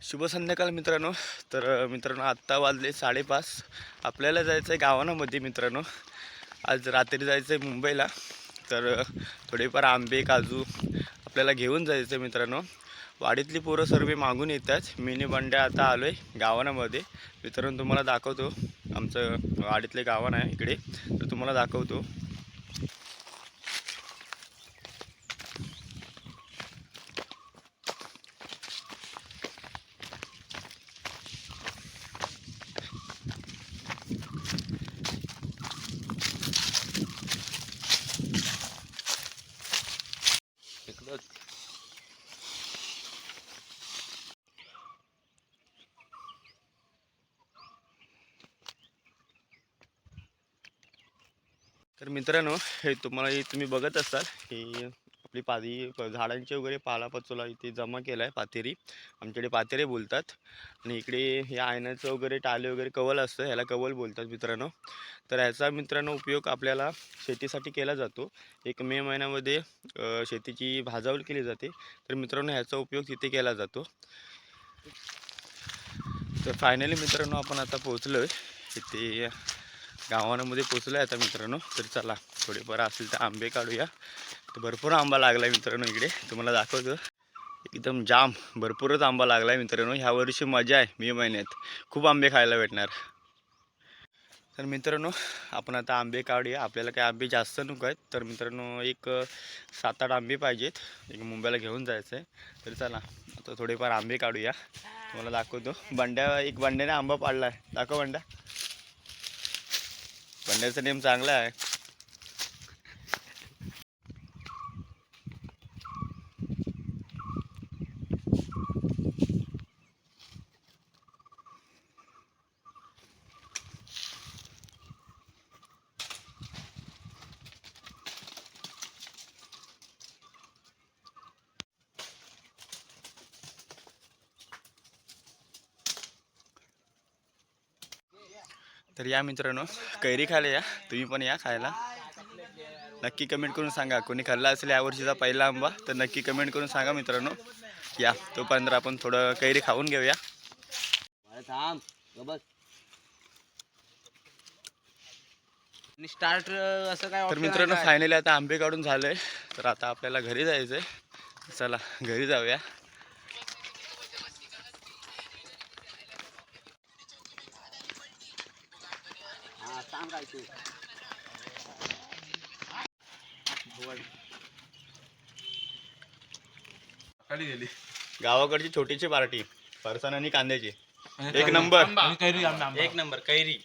शुभ संध्याकाळ मित्रांनो. तर मित्रांनो आत्ता वाजले साडेपाच. आपल्याला जायचं आहे गावानामध्ये मित्रांनो. आज रात्री जायचं आहे मुंबईला. तर थोडेफार आंबे काजू आपल्याला घेऊन जायचं आहे मित्रांनो. वाडीतली पोरं सर्व मागून येतात. मिनी बंड्या आता आलो आहे गावानामध्ये मित्रांनो तुम्हाला दाखवतो. आमचं वाडीतले गावान आहे इकडे. तर तुम्हाला दाखवतो इकडं तर मित्रांनो हे तुम्हाला हे तुम्ही बघत असाल की आपली पादी झाडांचे वगैरे पालापाचोला इथे जमा केला आहे पातेरी. आमच्याकडे पातेरे बोलतात आणि इकडे हे आयनाचं वगैरे टाले वगैरे कवल असतं ह्याला कवल बोलतात मित्रांनो. तर ह्याचा मित्रांनो उपयोग आपल्याला शेतीसाठी केला जातो. एक मे महिन्यामध्ये शेतीची भाजावल केली जाते. तर मित्रांनो ह्याचा उपयोग तिथे केला जातो. तर फायनली मित्रांनो आपण आता पोचलो आहे इथे गावांमध्ये पोचलो आहे आता मित्रांनो तर चला थोडेफार असेल तर आंबे काढूया. तर भरपूर आंबा लागला आहे मित्रांनो इकडे तुम्हाला दाखवतो. एकदम जाम भरपूरच आंबा लागला आहे मित्रांनो. ह्या वर्षी मजा आहे मे महिन्यात. खूप आंबे खायला भेटणार. तर मित्रांनो आपण आता आंबे काढूया. आपल्याला काही आंबे जास्त नको आहेत तर मित्रांनो एक सात आठ आंबे पाहिजेत. एक मुंबईला घेऊन जायचं आहे तर चला आता थोडेफार आंबे काढूया. तुम्हाला दाखवतो. बंड्या एक बंड्याने आंबा पाडला आहे दाखव बंड्या. बंड्याचा नेम चांगला आहे तर या मित्रांनो कैरी खायला या तुम्ही पण या खायला. नक्की कमेंट करून सांगा. कोणी खाल्ला असेल यावर्षीचा पहिला आंबा तर नक्की कमेंट करून सांगा मित्रांनो. या तोपर्यंत आपण थोडं कैरी खाऊन घेऊया. स्टार्ट असं काय तर मित्रांनो? फायनली आता आंबे काढून झालंय तर आता आपल्याला घरी जायचं आहे चला घरी जाऊया. खाली गेली. गावाकडची छोटीशी पार्टी फरसाण आणि कांद्याची. एक नंबर. कैरी एक नंबर कैरी.